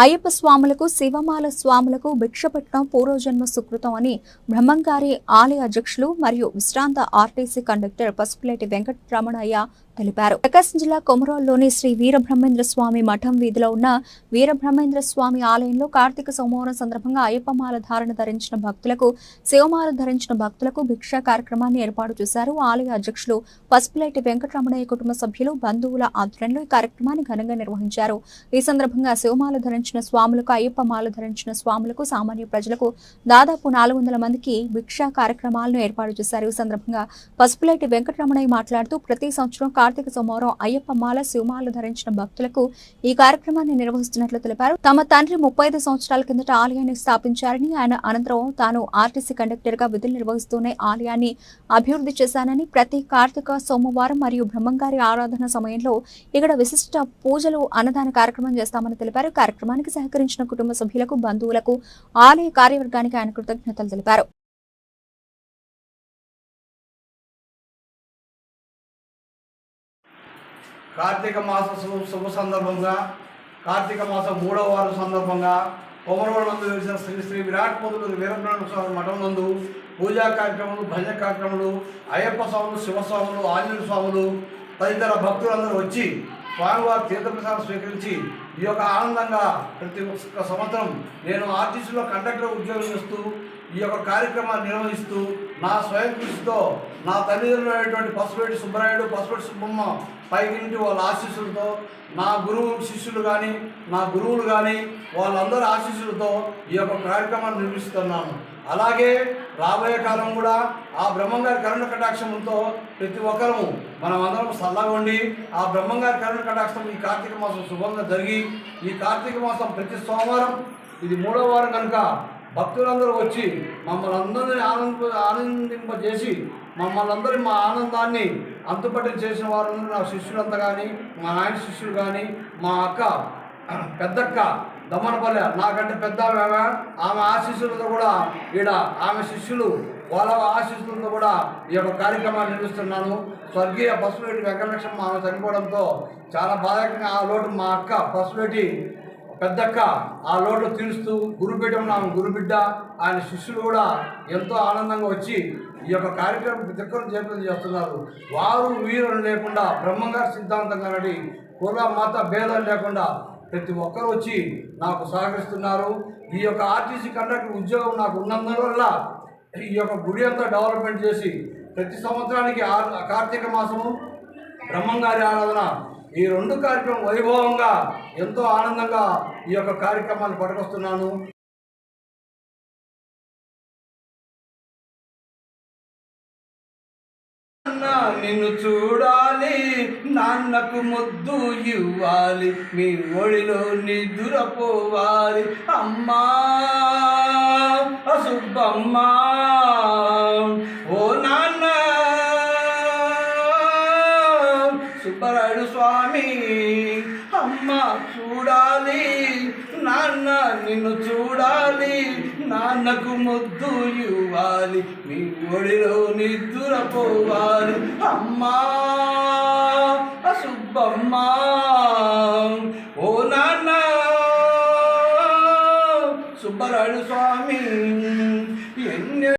అయ్యప్ప స్వాములకు శివమాల స్వాములకు భిక్ష పెట్టడం పూర్వజన్మ సుకృతం అని బ్రహ్మంగారి ఆలయ అధ్యక్షులు మరియు విశ్రాంత ఆర్టీసీ కండక్టర్ పసుపులేటి వెంకటరమణయ్య తెలిపారు. ప్రకాశం జిల్లా కొమరోల్లోని శ్రీ వీరబ్రహ్మేంద్ర స్వామి మఠం వీధిలో ఉన్న వీరబ్రహ్మేంద్ర స్వామి ఆలయంలో కార్తీక సోమవారం సందర్భంగా అయ్యప్పమాల ధారణ ధరించిన భక్తులకు శివమాల ధరించిన భక్తులకు భిక్షా కార్యక్రమాన్ని ఏర్పాటు చేశారు. ఆలయ అధ్యక్షులు పసుపులేటి వెంకటరమణయ్య కుటుంబ సభ్యులు బంధువుల ఆధ్వర్యంలో ఈ కార్యక్రమాన్ని ఘనంగా నిర్వహించారు. ఈ సందర్భంగా శివమాల ధరించిన స్వాములకు అయ్యప్ప మాలు ధరించిన స్వాములకు సామాన్య ప్రజలకు దాదాపు నాలుగు వందల మందికి భిక్షా కార్యక్రమాలను ఏర్పాటు చేశారు. ఈ సందర్భంగా పసుపులేటి వెంకటరమణయ్య మాట్లాడుతూ ప్రతి సంవత్సరం కార్తీక సోమవారం అయ్యప్ప మాల శివమాలు ధరించిన భక్తులకు ఈ కార్యక్రమాన్ని నిర్వహిస్తున్నట్లు తెలిపారు. తమ తండ్రి ముప్పై ఐదు సంవత్సరాల కిందట ఆలయాన్ని స్థాపించారని ఆయన అనంతరం తాను ఆర్టీసీ కండక్టర్గా విధులు నిర్వహిస్తూనే ఆలయాన్ని అభివృద్ధి చేశానని ప్రతి కార్తీక సోమవారం మరియు బ్రహ్మంగారి ఆరాధన సమయంలో ఇక్కడ విశిష్ట పూజలు అన్నదాన కార్యక్రమం చేస్తామని తెలిపారు. కార్యక్రమానికి సహకరించిన కుటుంబ సభ్యులకు బంధువులకు ఆలయ కార్యవర్గానికి ఆయన కృతజ్ఞతలు తెలిపారు. కార్తీక మాస శుభ సందర్భంగా కార్తీక మాసం మూడవ వారం సందర్భంగా కొమరవరం నందు వెలిసిన శ్రీ శ్రీ విరాట్ పొదులు వీరబ్రహ్మ స్వామి మఠం నందు పూజా కార్యక్రమాలు భజన కార్యక్రమాలు అయ్యప్ప స్వాములు శివస్వాములు ఆంజనేయ స్వాములు తదితర భక్తులందరూ వచ్చి స్వామివారి తీర్థప్రసాదం స్వీకరించి ఈ యొక్క ఆనందంగా ప్రతి ఒక్క సంవత్సరం నేను ఆర్టీసీలో కండక్టర్ ఉద్యోగం చేస్తూ ఈ యొక్క కార్యక్రమాన్ని నిర్వహిస్తూ నా స్వయం కృషితో నా తల్లిదండ్రులు అయినటువంటి పసుపేటి సుబ్బరాయుడు పసుపెట్టి సుబ్బమ్మ పైకింటి వాళ్ళ ఆశీస్సులతో నా గురువు శిష్యులు కానీ నా గురువులు కానీ వాళ్ళందరి ఆశీస్సులతో ఈ యొక్క కార్యక్రమాన్ని నిర్వహిస్తున్నాను అలాగే రాబోయే కాలం కూడా ఆ బ్రహ్మంగారి కరుణ కటాక్షంతో ప్రతి ఒక్కరము మనం అందరం సల్లగా ఉండి ఆ బ్రహ్మంగారి కరుణ కటాక్షం ఈ కార్తీక మాసం శుభంగా జరిగి ఈ కార్తీక మాసం ప్రతి సోమవారం ఇది మూడో వారం కనుక భక్తులందరూ వచ్చి మమ్మల్ని అందరినీ ఆనంద ఆనందింపజేసి మమ్మల్ని అందరి మా ఆనందాన్ని అంతుపట్టి చేసిన వారు నా శిష్యులంతా కానీ మా నాయన శిష్యులు కానీ మా అక్క పెద్దక్క దమ్మనపల్లె నాకంటే పెద్ద ఆమె ఆమె ఆశీస్సులతో కూడా ఈడ ఆమె శిష్యులు వాళ్ళ ఆశీస్సులతో కూడా ఈ యొక్క కార్యక్రమాన్ని నిర్వహిస్తున్నాను. స్వర్గీయ పసుపులేటి వెంకటలక్ష్మ ఆమె చనిపోవడంతో చాలా బాధాకరంగా ఆ లోటు మా అక్క పసుపులేటి పెద్దక్క ఆ లోటు తీరుస్తూ గురుపీఠంలో ఆమె గురుబిడ్డ ఆయన శిష్యులు కూడా ఎంతో ఆనందంగా వచ్చి ఈ యొక్క కార్యక్రమం దగ్గర చేపలు చేస్తున్నారు. వారు వీరు లేకుండా బ్రహ్మంగారి సిద్ధాంతంగా నడి కుల మత భేదం లేకుండా ప్రతి ఒక్కరు వచ్చి నాకు సహకరిస్తున్నారు. ఈ యొక్క ఆర్టీసీ కండక్టర్ ఉద్యోగం నాకు ఉన్నందువల్ల ఈ యొక్క గుడి అంతా డెవలప్మెంట్ చేసి ప్రతి సంవత్సరానికి కార్తీక మాసము బ్రహ్మంగారి ఆరాధన ఈ రెండు కార్యక్రమం వైభవంగా ఎంతో ఆనందంగా ఈ యొక్క కార్యక్రమాన్ని పట్టుకొస్తున్నాను. నిన్ను చూడాలి నాన్నకు ముద్దు ఇవ్వాలి మీ ఒడిలో నిద్రపోవాలి. అమ్మా సుబ్బమ్మ ఓ నా స్వామి అమ్మ చూడాలి నాన్న నిన్ను చూడాలి నాన్నకు ముద్దు ఇవ్వాలి మీ ఒడిలో నిద్రపోవాలి. అమ్మా సుబ్బమ్మ ఓ నాన్న సుబ్బరాయుడు స్వామి.